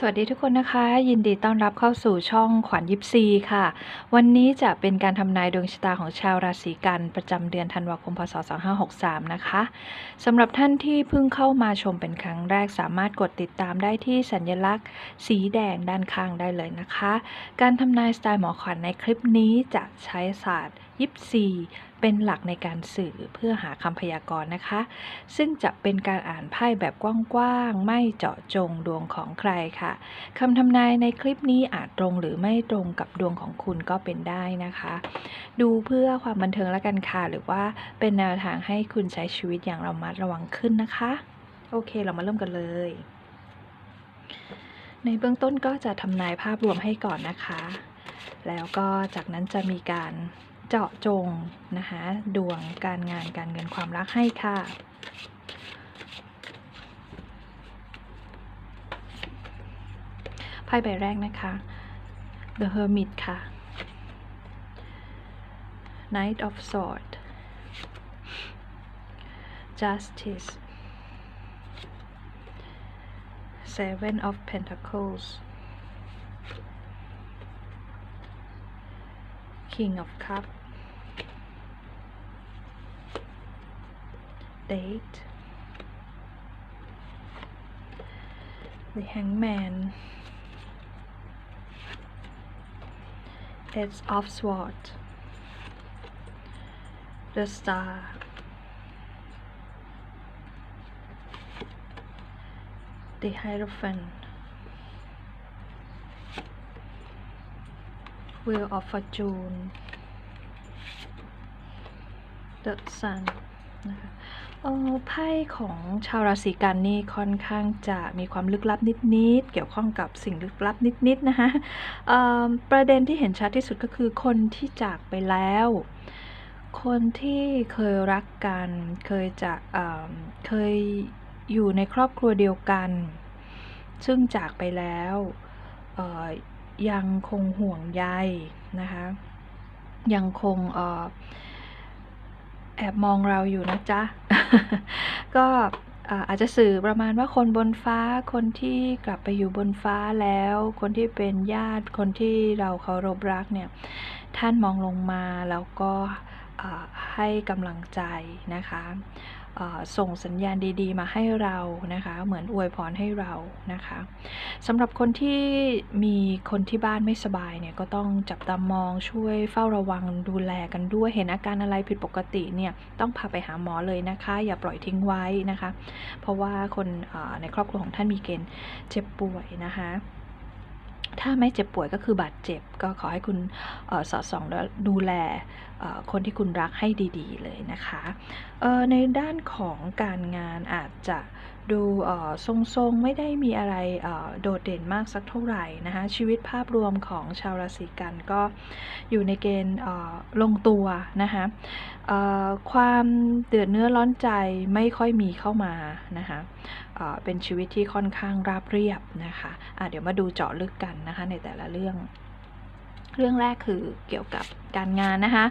สวัสดีทุกคนนะคะ ยินดีต้อนรับเข้าสู่ช่องขวัญยิปซีค่ะ วันนี้จะเป็นการทำนายดวงชะตาของชาวราศีกันประจำเดือนธันวาคมพศ 2563 นะคะสำหรับท่านที่เพิ่งเข้ามาชมเป็นครั้งแรกสามารถกดติดตามได้ที่สัญลักษณ์ สีแดงด้านข้างได้เลยนะคะ การทำนายสไตล์หมอขวัญในคลิปนี้จะใช้ศาสตร์ ยิปซีเป็นหลักในการสื่อเพื่อหาคำพยากรณ์นะคะ ซึ่งจะเป็นการอ่านไพ่แบบกว้างๆ ไม่เจาะจงดวงของใครค่ะคำทำนายในคลิปนี้อาจตรงหรือไม่ตรงกับดวงของคุณก็เป็นได้นะคะ ดูเพื่อความบันเทิงแล้วกันค่ะ หรือว่าเป็นแนวทางให้คุณใช้ชีวิตอย่างระมัดระวังขึ้นนะคะ โอเคเรามาเริ่มกันเลยในเบื้องต้นก็จะทำนายภาพรวมให้ก่อนนะคะ แล้วก็จากนั้นจะมีการ เจาะจงนะคะดวงการงานการเงินความรักให้ค่ะ ไพ่ใบแรกนะคะ The Hermit ค่ะ Knight of Swords Justice Seven of Pentacles King of Cups Date. The Hangman it's of Swords The Star The Hierophant Wheel of Fortune The Sun นะคะไพ่ของชาวราศีกันนี่ค่อนข้างจะมีความลึกลับนิดๆ เกี่ยวข้องกับสิ่งลึกลับนิดๆ นะคะประเด็นที่เห็นชัดที่สุดก็คือคนที่จากไปแล้ว คนที่เคยรักกัน เคยจะเเคยอยู่ในครอบครัวเดียวกัน ซึ่งจากไปแล้วยังคงห่วงใยนะคะ ยังคงเแอบมองเราอยู่นะจ๊ะ ก็อาจจะสื่อประมาณว่าคนบนฟ้าคนที่กลับไปอยู่บนฟ้าแล้ว คนที่เป็นญาติคนที่เราเคารพรักเนี่ย ท่านมองลงมาแล้วก็ให้กำลังใจนะคะ ส่งสัญญาณดีๆ มาให้เรานะคะ เหมือนอวยพรให้เรานะคะสำหรับคนที่มีคนที่บ้านไม่สบายเนี่ยก็ต้องจับตามองช่วยเฝ้าระวังดูแลกันด้วยเห็นอาการอะไรผิดปกติเนี่ยต้องพาไปหาหมอเลยนะคะ อย่าปล่อยทิ้งไว้นะคะ เพราะว่าคนในครอบครัวของท่านมีเกณฑ์เจ็บป่วยนะคะ ถ้าไม่เจ็บป่วยก็คือบาดเจ็บ ก็ขอให้คุณอ่อสอดส่องและดูแลคนที่คุณรักให้ดีๆเลยนะคะในด้านของการงานอาจจะดูทรงๆ ไม่ได้มีอะไรโดดเด่นมากสักเท่าไหร่นะคะชีวิตภาพรวมของชาวราศีกันก็อยู่ในเกณฑ์ลงตัวนะคะความเดือดเนื้อร้อนใจไม่ค่อยมีเข้ามานะคะ เป็นชีวิตที่ค่อนข้างราบเรียบนะคะอะเดี๋ยวมาดูเจาะลึกกันนะคะในแต่ละเรื่องเรื่องแรกคือเกี่ยวกับการงานนะคะ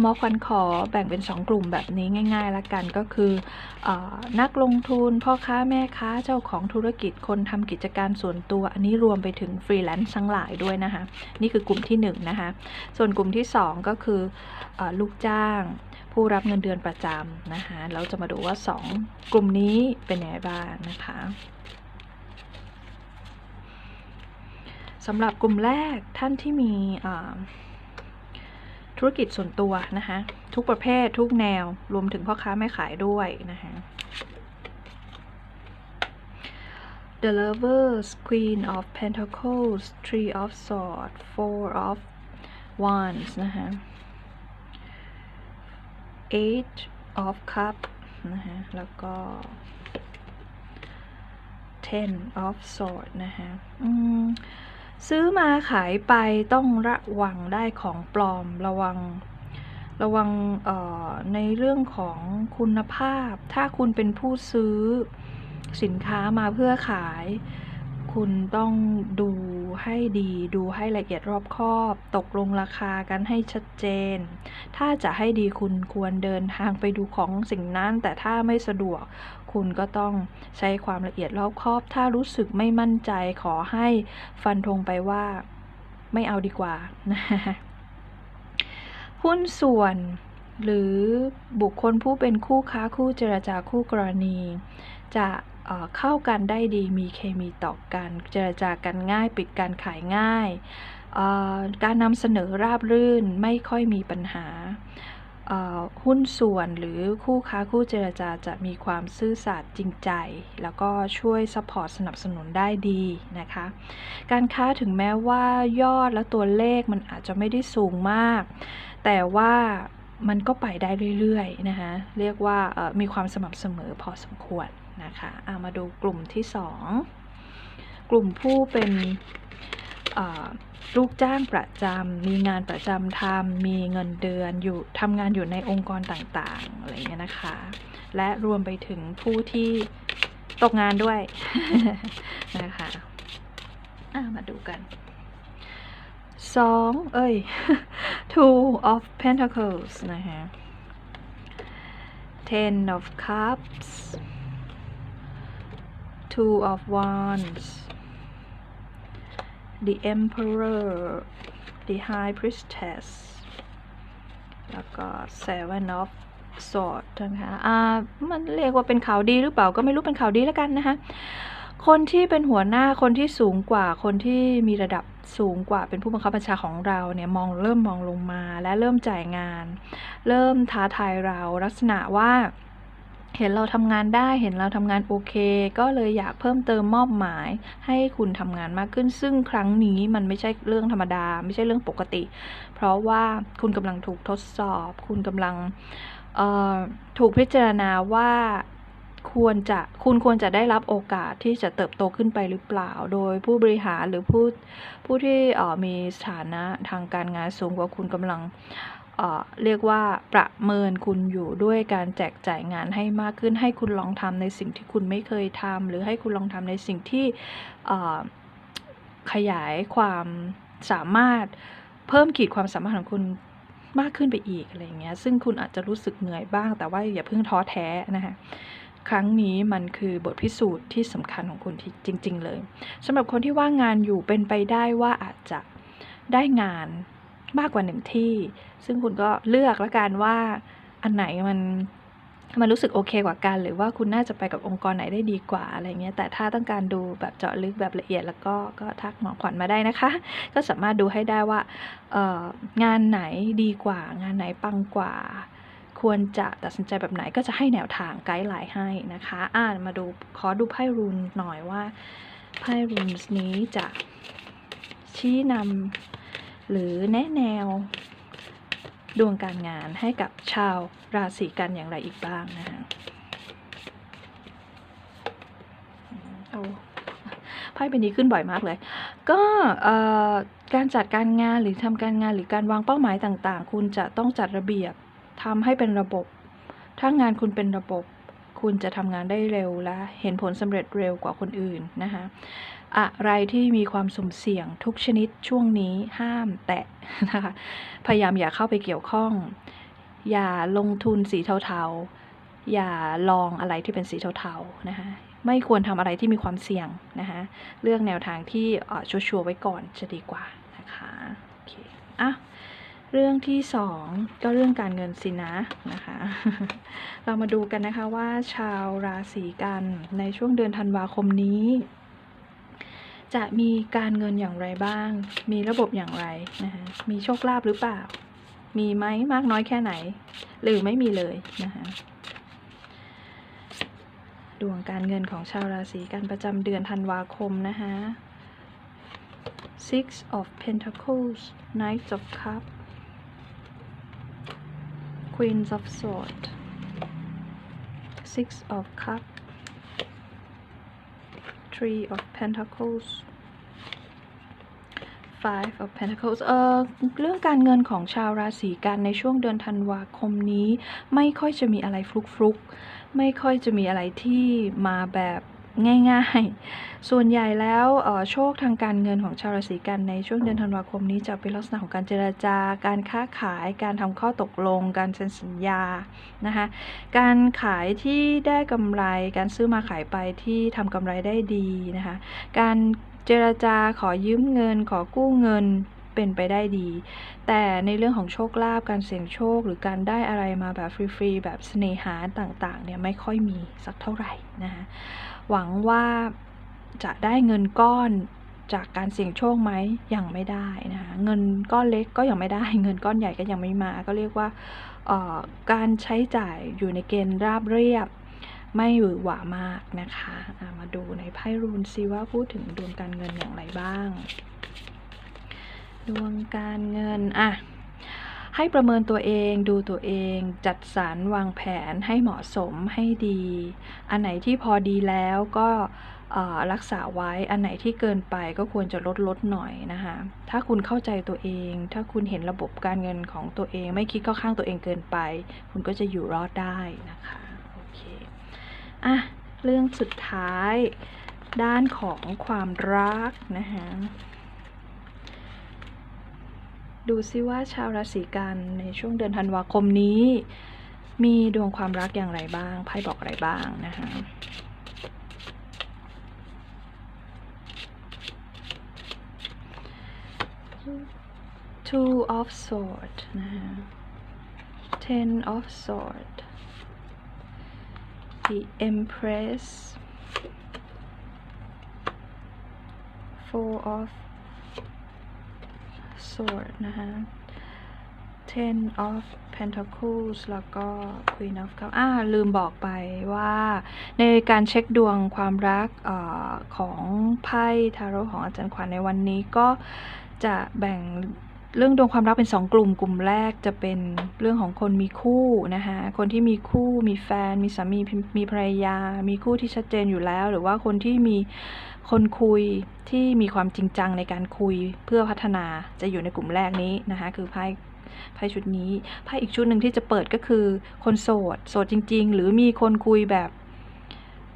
หมอควันขอแบ่งเป็น 2 กลุ่มแบบนี้ง่าย ๆ ละกันก็คืออนักลงทุนพ่อค้าแม่ค้าเจ้าของธุรกิจคนทำกิจการส่วนตัว อันนี้รวมไปถึงฟรีแลนซ์ทั้งหลายด้วยนะคะ นี่คือกลุ่มที่1นงนะคะส่วนกลุ่มที่ 2 ก็คืออลูกจ้าง ผู้รับเงินเดือนประจำนะคะเราจะมาดูว่า 2 กลุ่มนี้เป็นยังไงบ้างนะคะสำหรับกลุ่มแรกท่านที่มีธุรกิจส่วนตัวนะคะทุกประเภททุกแนวรวมถึงพ่อค้าแม่ขายด้วยนะคะ The Lovers Queen of Pentacles Three of Swords Four of Wands นะคะ Eight of Cup นะคะแล้วก็ Ten of Swords นะคะซื้อมาขายไปต้องระวังได้ของปลอมระวังระวังในเรื่องของคุณภาพ ถ้าคุณเป็นผู้ซื้อสินค้ามาเพื่อขาย คุณต้องดู ให้ดีดูให้ละเอียดรอบคอบ ตกลงราคากันให้ชัดเจน ถ้าจะให้ดีคุณควรเดินทางไปดูของสิ่งนั้น แต่ถ้าไม่สะดวก คุณก็ต้องใช้ความละเอียดรอบคอบ ถ้ารู้สึกไม่มั่นใจขอให้ฟันธงไปว่าไม่เอาดีกว่า หุ้นส่วนหรือบุคคลผู้เป็นคู่ค้าคู่เจรจาคู่กรณี จะ เข้ากันได้ดีมีเคมีต่อกัน เจรจากันง่าย ปิดการขายง่าย การนำเสนอราบรื่นไม่ค่อยมีปัญหา หุ้นส่วนหรือคู่ค้าคู่เจรจาจะมีความซื่อสัตย์จริงใจ แล้วก็ช่วยซัพพอร์ตสนับสนุนได้ดีนะคะ การค้าถึงแม้ว่ายอดและตัวเลขมันอาจจะไม่ได้สูงมาก แต่ว่า มันก็ไปได้เรื่อยๆนะคะเรียกว่ามีความสม่ำเสมอพอสมควรนะคะอะมาดูกลุ่มที่ 2 กลุ่มผู้เป็นลูกจ้างประจำมีงานประจำทำมีเงินเดือนอยู่ทำงานอยู่ในองค์กรต่างๆอะไรเงี้ยนะคะ และรวมไปถึงผู้ที่ตกงานด้วยนะคะอะมาดูกัน สองเอ้ย two of pentacles นะคะ ten of cups two of wands the emperor the high priestess แล้วก็ seven of swords นะคะอ่ามันเรียกว่าเป็นข่าวดีหรือเปล่าก็ไม่รู้เป็นข่าวดีแล้วกันนะคะ คนที่เป็นหัวหน้าคนที่สูงกว่าคนที่มีระดับสูงกว่าเป็นผู้บังคับบัญชาของเราเนี่ยมองเริ่มมองลงมาและเริ่มจ่ายงาน เริ่มท้าทายเราลักษณะว่า เห็นเราทำงานได้เห็นเราทำงานโอเค ก็เลยอยากเพิ่มเติมมอบหมาย ให้คุณทำงานมากขึ้น ซึ่งครั้งนี้มันไม่ใช่เรื่องธรรมดา ไม่ใช่เรื่องปกติ เพราะว่าคุณกำลังถูกทดสอบ คุณกำลังถูกพิจารณาว่า ควรจะคุณควรจะได้รับโอกาสที่จะเติบโตขึ้นไปหรือเปล่า โดยผู้บริหารหรือผู้ผู้ที่ออมีสถานะทางการงานสูงกว่าคุณกำลังเออเรียกว่าประเมินคุณอยู่ด้วยการแจกจ่ายงานให้มากขึ้น ให้คุณลองทำในสิ่งที่คุณไม่เคยทำหรือให้คุณลองทำในสิ่งที่ขยายความสามารถเพิ่มขีดความสามารถของคุณมากขึ้นไปอีกอะไรเงี้ย ซึ่งคุณอาจจะรู้สึกเหนื่อยบ้าง แต่ว่าอย่าเพิ่งท้อแท้นะคะ ครั้งนี้มันคือบทพิสูจน์ที่สำคัญของคุณที่จริง ๆ เลยสำหรับคนที่ว่างงานอยู่เป็นไปได้ว่าอาจจะได้งานมากกว่าหนึ่งที่ ซึ่งคุณก็เลือกแล้วกันว่าอันไหนมันมันรู้สึกโอเคกว่ากัน หรือว่าคุณน่าจะไปกับองค์กรไหนได้ดีกว่าอะไรเงี้ยแต่ถ้าต้องการดูแบบเจาะลึกแบบละเอียดแล้วก็ก็ทักหมอขวัญมาได้นะคะ ก็สามารถดูให้ได้ว่าเอองานไหนดีกว่า งานไหนปังกว่า ควรจะตัดสินใจแบบไหนก็จะให้แนวทางไกด์ไลน์ให้นะคะ อ่านมาดูขอดูไพ่รูนหน่อยว่าไพ่รูนนี้จะชี้นำหรือแนะแนวดวงการงานให้กับชาวราศีกันอย่างไรอีกบ้างนะคะเอาไพ่เป็นนี้ขึ้นบ่อยมากเลย ก็การจัดการงานหรือทำการงานหรือการวางเป้าหมายต่างๆ คุณจะต้องจัดระเบียบ ทำให้เป็นระบบ ถ้างานคุณเป็นระบบ คุณจะทำงานได้เร็วและเห็นผลสำเร็จเร็วกว่าคนอื่นนะคะอะไรที่มีความสุ่มเสี่ยงทุกชนิดช่วงนี้ห้ามแตะนะคะพยายามอย่าเข้าไปเกี่ยวข้อง อย่าลงทุนสีเทาๆ อย่าลองอะไรที่เป็นสีเทาๆนะคะไม่ควรทำอะไรที่มีความเสี่ยงนะคะเลือกแนวทางที่ชัวร์ๆไว้ก่อนจะดีกว่านะคะโอเคอะ เรื่องที่สองก็เรื่องการเงินสินะนะคะ เรามาดูกันนะคะว่าชาวราศีกันในช่วงเดือนธันวาคมนี้ จะมีการเงินอย่างไรบ้าง มีระบบอย่างไรนะคะมีโชคลาภหรือเปล่า มีไหมมากน้อยแค่ไหน หรือไม่มีเลยนะคะดวงการเงินของชาวราศีกันประจำเดือนธันวาคมนะคะ Six of Pentacles Knight of cups Queens of Swords Six of Cup Three of Pentacles Five of Pentacles เอ่อเรื่องการเงินของชาวราศีกันในช่วงเดือนธันวาคมนี้ ไม่ค่อยจะมีอะไรฟลุกๆ ไม่ค่อยจะมีอะไรที่มาแบบ ง่ายๆ ส่วนใหญ่แล้วโชคทางการเงินของชาวราศีกันในช่วงเดือนธันวาคมนี้จะเป็นลักษณะของการเจราจา การค้าขาย การทำข้อตกลง การเซ็นสัญญา นะคะ การขายที่ได้กำไร การซื้อมาขายไปที่ทำกำไรได้ดีนะคะ การเจราจาขอยืมเงิน ขอกู้เงินเป็นไปได้ดี แต่ในเรื่องของโชคลาภ การเสี่ยงโชค หรือการได้อะไรมาแบบฟรีๆ แบบเสน่หาต่างๆ เนี่ยไม่ค่อยมีสักเท่าไหร่นะคะ หวังว่าจะได้เงินก้อนจากการเสี่ยงโชคไหมยังไม่ได้นะคะเงินก้อนเล็กก็ยังไม่ได้ เงินก้อนใหญ่ก็ยังไม่มา ก็เรียกว่าการใช้จ่ายอยู่ในเกณฑ์ราบเรียบ ไม่หวือหวามากนะคะะมาดูในไพ่รูนซิว่าพูดถึงดวงการเงินอย่างไรบ้าง ดวงการเงินอะ ให้ประเมินตัวเองดูตัวเอง จัดสรรวางแผนให้เหมาะสมให้ดี อันไหนที่พอดีแล้วก็รักษาไว้อันไหนที่เกินไปก็ควรจะลดลดหน่อยนะคะถ้าคุณเข้าใจตัวเอง ถ้าคุณเห็นระบบการเงินของตัวเอง ไม่คิดเข้าข้างตัวเองเกินไป คุณก็จะอยู่รอดได้นะคะโอเคอะเรื่องสุดท้ายด้านของความรักนะคะ ดูซิว่าชาวราศีกันในช่วงเดือนธันวาคมนี้ มีดวงความรักอย่างไรบ้างไพ่บอกอะไรบ้างนะคะ two of sword นะคะ ten of sword the empress four of sword นะคะ ten of pentacles แล้วก็ queen of cups อ่าลืมบอกไปว่าในการเช็คดวงความรักอของไพ่ทาโร่ของอาจารย์ขวัญในวันนี้ก็จะแบ่ง เรื่องดวงความรักเป็น 2 กลุ่ม กลุ่มแรกจะเป็นเรื่องของคนมีคู่นะคะคนที่มีคู่มีแฟน มีสามีมีภรรยา มีคู่ที่ชัดเจนอยู่แล้ว หรือว่าคนที่มีคนคุยที่มีความจริงจังในการคุยเพื่อพัฒนาจะอยู่ในกลุ่มแรกนี้นะคะคือไพ่ไพ่ชุดนี้ไพ่อีกชุดหนึ่งที่จะเปิดก็คือ คนโสดโสดจริง ๆ หรือมีคนคุยแบบ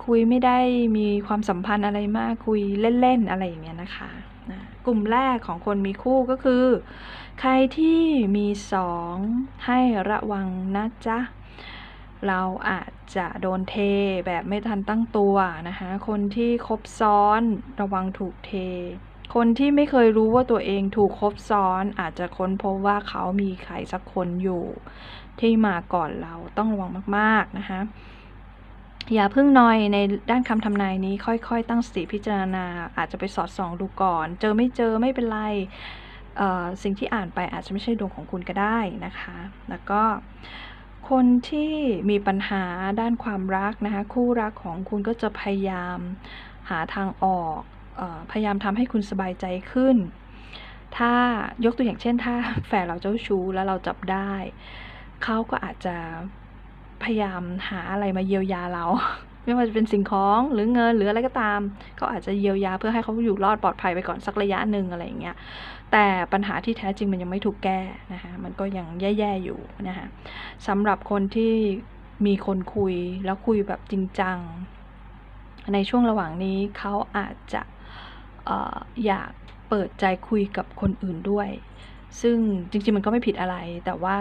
คุยไม่ได้มีความสัมพันธ์อะไรมากคุยเล่นๆอะไรอย่างเงี้ยนะคะ นะกลุ่มแรกของคนมีคู่ก็คือ ใครที่มีสองให้ระวังนะจ๊ะ เราอาจจะโดนเทแบบไม่ทันตั้งตัวนะคะ คนที่คบซ้อนระวังถูกเท คนที่ไม่เคยรู้ว่าตัวเองถูกคบซ้อนอาจจะค้นพบว่าเขามีใครสักคนอยู่ ที่มาก่อนเราต้องระวังมากๆนะคะ อย่าเพิ่งนอยในด้านคำทำนายนี้ค่อยๆ ตั้งสติพิจารณา อาจจะไปสอดส่องดูก่อน เจอไม่เจอไม่เป็นไรสิ่งที่อ่านไปอาจจะไม่ใช่ดวงของคุณก็ได้นะคะ แล้วก็คนที่มีปัญหาด้านความรักนะคะ คู่รักของคุณก็จะพยายามหาทางออกออพยายามทำให้คุณสบายใจขึ้น ถ้ายกตัวอย่างเช่น ถ้าแฟนเราเจ้าชู้แล้วเราจับได้ เขาก็อาจจะ พยายามหาอะไรมาเยียวยาเรา ไม่ว่าจะเป็นสิ่งของหรือเงินหรืออะไรก็ตามเขาอาจจะเยียวยาเพื่อให้เขาอยู่รอดปลอดภัยไปก่อนสักระยะหนึ่งอะไรอย่างเงี้ยแต่ปัญหาที่แท้จริงมันยังไม่ถูกแก้นะคะมันก็ยังแย่ๆอยู่นะคะสำหรับคนที่มีคนคุยแล้วคุยแบบจริงจัง ในช่วงระหว่างนี้เขาอาจจะอออยากเปิดใจคุยกับคนอื่นด้วย ซึ่งจริงๆมันก็ไม่ผิดอะไร แต่ว่า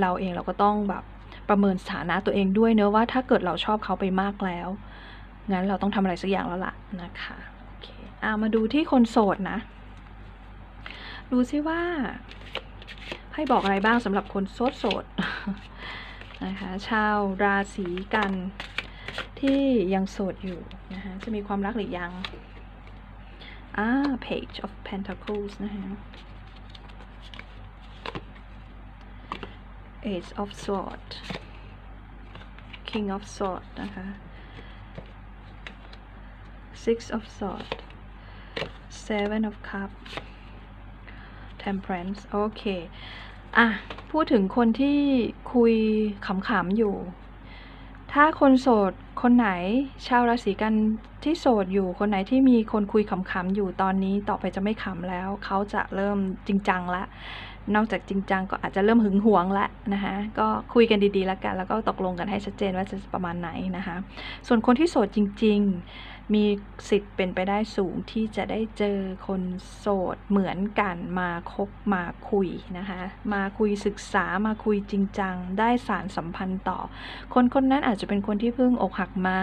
เราเองเราก็ต้องแบบ ประเมินสถานะตัวเองด้วยเนอะว่าถ้าเกิดเราชอบเขาไปมากแล้ว งั้นเราต้องทำอะไรสักอย่างแล้วล่ะนะคะโอเคอ่ามาดูที่คนโสดนะ ดูซิว่า ให้บอกอะไรบ้างสำหรับคนโสดโสดนะคะชาวราศีกันที่ยังโสดอยู่นะคะจะมีความรักหรือยังอ่า page of pentacles นะคะ Ace of Sword King of Sword นะคะ Six of Sword Seven of Cup Temperance โอเคอะ พูดถึงคนที่คุยขำๆอยู่ ถ้าคนโสดคนไหนชาวราศีกันที่โสดอยู่คนไหนที่มีคนคุยขำๆอยู่ตอนนี้ต่อไปจะไม่ขำแล้ว เขาจะเริ่มจริงจังละ นอกจากจริงจังก็อาจจะเริ่มหึงหวงละนะคะก็คุยกันดีๆแล้วกันแล้วก็ตกลงกันให้ชัดเจนว่าจะประมาณไหนนะคะส่วนคนที่โสดจริง ๆ มีสิทธิ์เป็นไปได้สูงที่จะได้เจอคนโสดเหมือนกันมาคบมาคุยนะคะมาคุยศึกษามาคุยจริงจังได้สารสัมพันธ์ต่อ คนคนนั้นอาจจะเป็นคนที่เพิ่งอกหักมา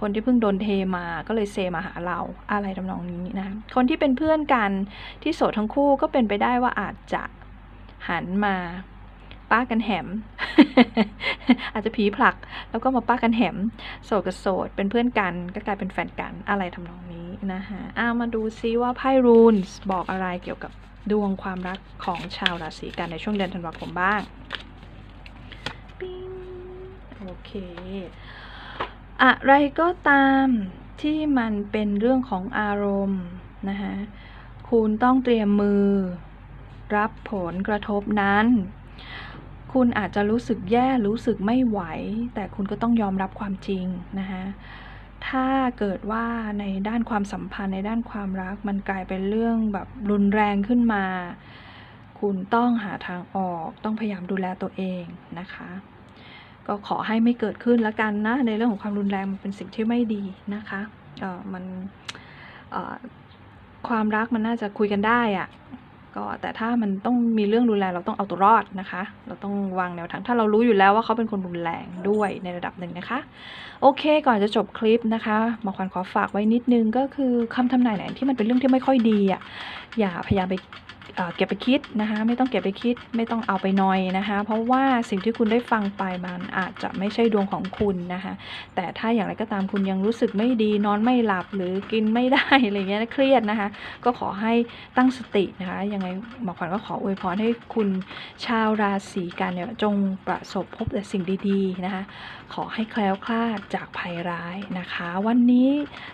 คนที่เพิ่งโดนเทมาก็เลยเซมาหาเราอะไรทำนองนี้นะคนที่เป็นเพื่อนกันที่โสดทั้งคู่ก็เป็นไปได้ว่าอาจจะ หันมาป้ากันแหม อาจจะผีผลัก แล้วก็มาป้ากันแหม โสดกับโสด เป็นเพื่อนกันก็กลายเป็นแฟนกันอะไรทำนองนี้นะคะอ้ามาดูซิว่าไพ่รูนส์บอกอะไรเกี่ยวกับดวงความรักของชาวราศีกันในช่วงเดือนธันวาคมบ้างปิงโอเค อะไรก็ตามที่มันเป็นเรื่องของอารมณ์นะคะคุณต้องเตรียมมือ รับผลกระทบนั้น คุณอาจจะรู้สึกแย่รู้สึกไม่ไหว แต่คุณก็ต้องยอมรับความจริงนะคะถ้าเกิดว่าในด้านความสัมพันธ์ในด้านความรักมันกลายเป็นเรื่องแบบรุนแรงขึ้นมา คุณต้องหาทางออกต้องพยายามดูแลตัวเองนะคะ ก็ขอให้ไม่เกิดขึ้นแล้วกันนะ ในเรื่องของความรุนแรงมันเป็นสิ่งที่ไม่ดีนะคะเออมันความรักมันน่าจะคุยกันได้อะ ก็แต่ถ้ามันต้องมีเรื่องรุนแรงเราต้องเอาตัวรอดนะคะ เราต้องวางแนวทางถ้าเรารู้อยู่แล้วว่าเขาเป็นคนรุนแรงด้วยในระดับหนึ่งนะคะ โอเค ก่อนจะจบคลิปนะคะหมอควันขอฝากไว้นิดนึงก็คือคำทำนายไหนที่มันเป็นเรื่องที่ไม่ค่อยดีอะอย่าพยายามไป เก็บไปคิดนะคะ ไม่ต้องเก็บไปคิด ไม่ต้องเอาไปนอยนะคะ เพราะว่าสิ่งที่คุณได้ฟังไปมันอาจจะไม่ใช่ดวงของคุณนะคะ แต่ถ้าอย่างไรก็ตามคุณยังรู้สึกไม่ดีนอนไม่หลับหรือกินไม่ได้อะไรเงี้ยเครียดนะคะ ก็ขอให้ตั้งสตินะคะยังไงหมอขวัญก็ขออวยพรให้คุณชาวราศีกันเนี่ยจงประสบพบแต่สิ่งดีๆนะคะ ขอให้แคล้วคลาดจากภัยร้ายนะคะ วันนี้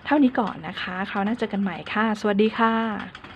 เท่านี้ก่อนนะคะคราวหน้าเจอกันใหม่ค่ะ สวัสดีค่ะ